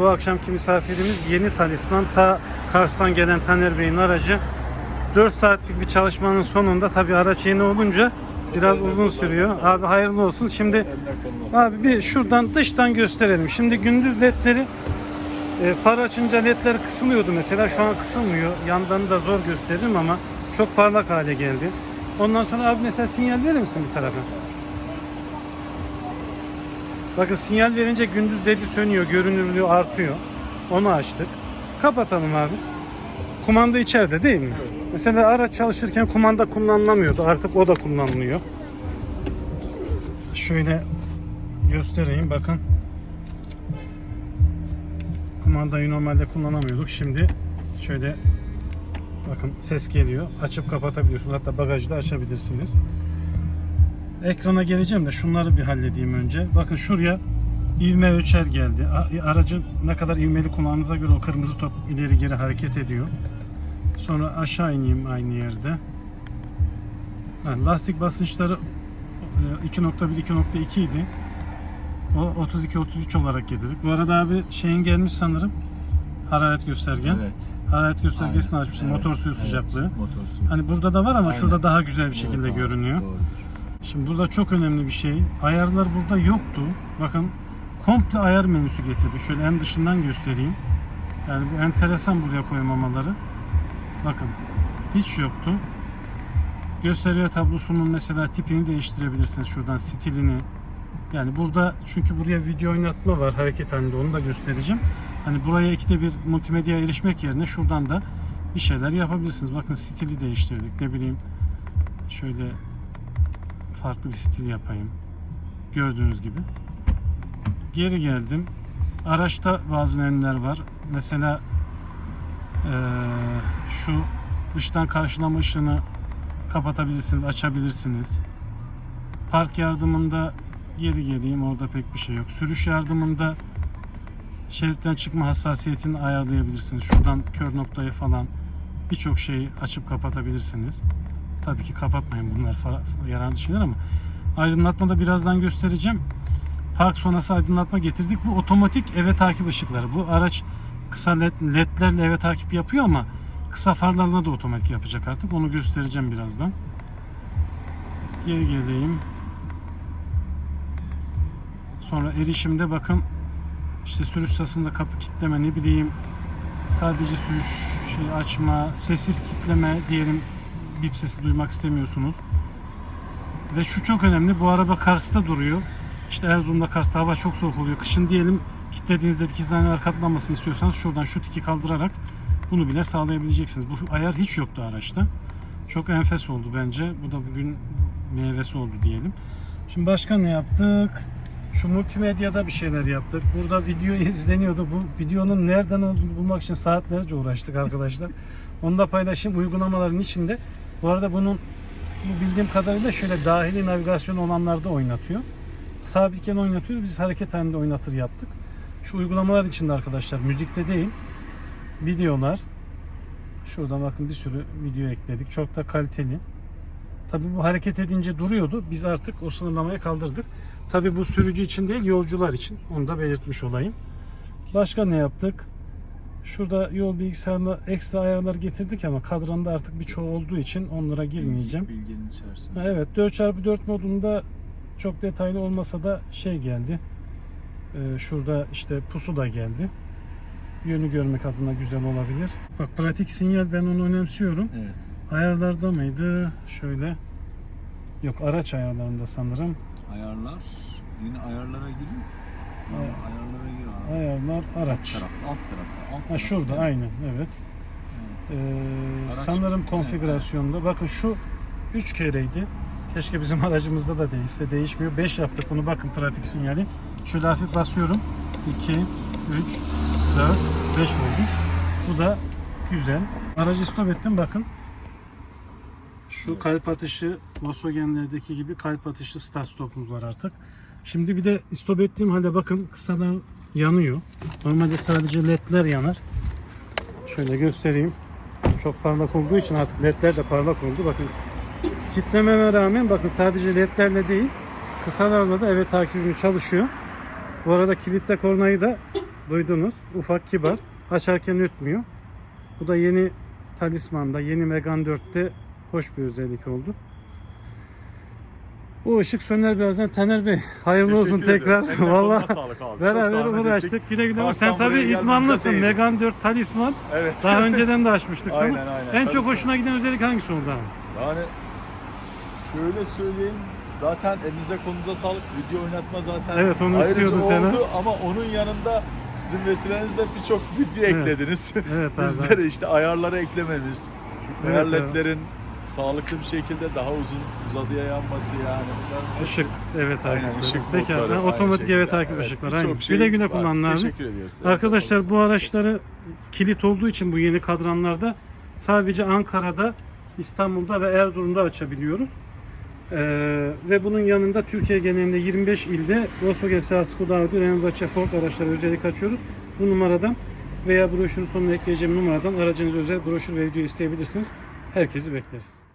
Bu akşamki misafirimiz yeni talisman. Ta Kars'tan gelen Taner Bey'in aracı. 4 saatlik bir çalışmanın sonunda tabii araç yeni olunca biraz uzun sürüyor. Abi hayırlı olsun. Şimdi abi bir şuradan dıştan gösterelim. Şimdi gündüz ledleri e, far açınca ledler kısılıyordu mesela. Şu an kısılmıyor. Yandan da zor gösteririm ama çok parlak hale geldi. Ondan sonra abi mesela sinyal verir misin bir tarafa? Bakın sinyal verince gündüz ledi sönüyor, görünürlüğü artıyor. Onu açtık. Kapatalım abi. Kumanda içeride değil mi? Mesela araç çalışırken kumanda kullanılamıyordu. Artık o da kullanılıyor. Şöyle göstereyim bakın. Kumandayı normalde kullanamıyorduk. Şimdi şöyle bakın ses geliyor. Açıp kapatabiliyorsunuz. Hatta bagajı da açabilirsiniz. Ekrana geleceğim de şunları bir halledeyim önce. Bakın şuraya ivme ölçer geldi. A- Aracın ne kadar ivmeli kullandığınıza göre o kırmızı top ileri geri hareket ediyor. Sonra aşağı ineyim aynı yerde. Ha, lastik basınçları e, 2.1 2.2 idi. O 32 33 olarak getirdik. Bu arada abi şeyin gelmiş sanırım. Hararet göstergen. Evet. Hararet göstergesini Aynen. açmışsın. Evet, Motor suyu evet, sıcaklığı. Motor suyu. Hani burada da var ama Aynen. şurada daha güzel bir şekilde Evet, görünüyor. Doğrudur. Şimdi burada çok önemli bir şey. Ayarlar burada yoktu. Bakın komple ayar menüsü getirdik. Şöyle en dışından göstereyim. Yani bu enteresan buraya koymamaları. Bakın hiç yoktu. Gösteriyor tablosunun mesela tipini değiştirebilirsiniz şuradan stilini. Yani burada çünkü buraya video oynatma var hareket halinde onu da göstereceğim. Hani buraya ikide bir multimedya erişmek yerine şuradan da bir şeyler yapabilirsiniz. Bakın stili değiştirdik ne bileyim şöyle farklı bir stil yapayım. Gördüğünüz gibi. Geri geldim. Araçta bazı menüler var. Mesela eee, şu dıştan karşılama ışığını kapatabilirsiniz, açabilirsiniz. Park yardımında geri geleyim orada pek bir şey yok. Sürüş yardımında şeritten çıkma hassasiyetini ayarlayabilirsiniz. Şuradan kör noktayı falan birçok şeyi açıp kapatabilirsiniz. Tabii ki kapatmayın bunlar yararlı şeyler ama aydınlatmada birazdan göstereceğim. Park sonrası aydınlatma getirdik. Bu otomatik eve takip ışıkları. Bu araç kısa led, ledlerle eve takip yapıyor ama kısa farlarla da otomatik yapacak artık. Onu göstereceğim birazdan. Geri geleyim. Sonra erişimde bakın işte sürüş sırasında kapı kilitleme ne bileyim sadece sürüş şey açma, sessiz kilitleme diyelim bip sesi duymak istemiyorsunuz. Ve şu çok önemli. Bu araba Kars'ta duruyor. İşte Erzurum'da Kars'ta hava çok soğuk oluyor. Kışın diyelim kilitlediğinizde dikizleneler katlanmasını istiyorsanız şuradan şu tiki kaldırarak bunu bile sağlayabileceksiniz. Bu ayar hiç yoktu araçta. Çok enfes oldu bence. Bu da bugün meyvesi oldu diyelim. Şimdi başka ne yaptık? Şu multimedyada bir şeyler yaptık. Burada video izleniyordu. Bu videonun nereden olduğunu bulmak için saatlerce uğraştık arkadaşlar. Onu da paylaşayım uygulamaların içinde. Bu arada bunun bu bildiğim kadarıyla şöyle dahili navigasyon olanlarda oynatıyor. Sabitken oynatıyor. Biz hareket halinde oynatır yaptık. Şu uygulamalar içinde arkadaşlar müzikte değil. Videolar. Şurada bakın bir sürü video ekledik. Çok da kaliteli. Tabi bu hareket edince duruyordu. Biz artık o sınırlamayı kaldırdık. Tabi bu sürücü için değil yolcular için. Onu da belirtmiş olayım. Başka ne yaptık? Şurada yol bilgisayarında ekstra ayarlar getirdik ama kadranda artık birçoğu olduğu için onlara girmeyeceğim. Bilginin içerisinde. Evet 4x4 modunda çok detaylı olmasa da şey geldi. Ee, şurada işte pusu da geldi. Yönü görmek adına güzel olabilir. Bak pratik sinyal ben onu önemsiyorum. Evet. Ayarlarda mıydı? Şöyle. Yok araç ayarlarında sanırım. Ayarlar. Yine ayarlara girin. Ay- Ayarlara gir Ayarlar Alt araç. tarafta, alt tarafta. Alt Ha tarafta. şurada aynen evet. Evet. Ee, Araç- sanırım evet, konfigürasyonda. Bakın şu 3 kereydi. Keşke bizim aracımızda da değilse değişmiyor. 5 yaptık bunu bakın pratik sinyali. Şöyle hafif basıyorum. 2, 3, 4, 5 oldu. Bu da güzel. Aracı stop ettim bakın. Şu Evet. kalp atışı Volkswagen'lerdeki gibi kalp atışı start stopumuz var artık. Şimdi bir de stop ettiğim halde bakın kısadan yanıyor. Normalde sadece ledler yanar. Şöyle göstereyim. Çok parlak olduğu için artık ledler de parlak oldu. Bakın kitlememe rağmen bakın sadece ledlerle değil kısalarla da eve takibim çalışıyor. Bu arada kilitle kornayı da duydunuz. Ufak kibar. Açarken ötmüyor. Bu da yeni Talisman'da, yeni Megane 4'te hoş bir özellik oldu. Bu ışık söner birazdan. Taner Bey hayırlı olsun Teşekkür tekrar. ederim. Eline Vallahi koluna sağlık abi. Çok beraber zahmet ettik. uğraştık. Güle güle. Sen tabii buraya idmanlısın. Megane 4 Talisman. Evet. Daha önceden de açmıştık sana. Aynen, aynen. En Tabii çok hoşuna giden özellik hangisi oldu abi? Yani şöyle söyleyeyim. Zaten elinize kolunuza sağlık. Video oynatma zaten Evet, onu ayrıca istiyordun sen, oldu ama onun yanında sizin vesilenizle birçok video Evet. eklediniz. Evet abi. Bizlere işte ayarları eklememiz, Evet, evet, evet. Sağlıklı bir şekilde daha uzun uzadıya yanması yani. Hepsi- Işık. Evet abi. Aynen ışık Peki modları aynı Otomatik şekilde. evet takip Evet, ışıkları. birçok Aynen. şey güle güle. Teşekkür ediyoruz. Arkadaşlar bu araçları kilit olduğu için bu yeni kadranlarda sadece Ankara'da, İstanbul'da ve Erzurum'da açabiliyoruz. Ee, ve bunun yanında Türkiye genelinde 25 ilde Volkswagen, Seat, Skoda, Audi, Renault, Dacia, Ford araçları özellik açıyoruz. Bu numaradan veya broşürün sonuna ekleyeceğim numaradan aracınıza özel broşür ve video isteyebilirsiniz. Herkesi bekleriz.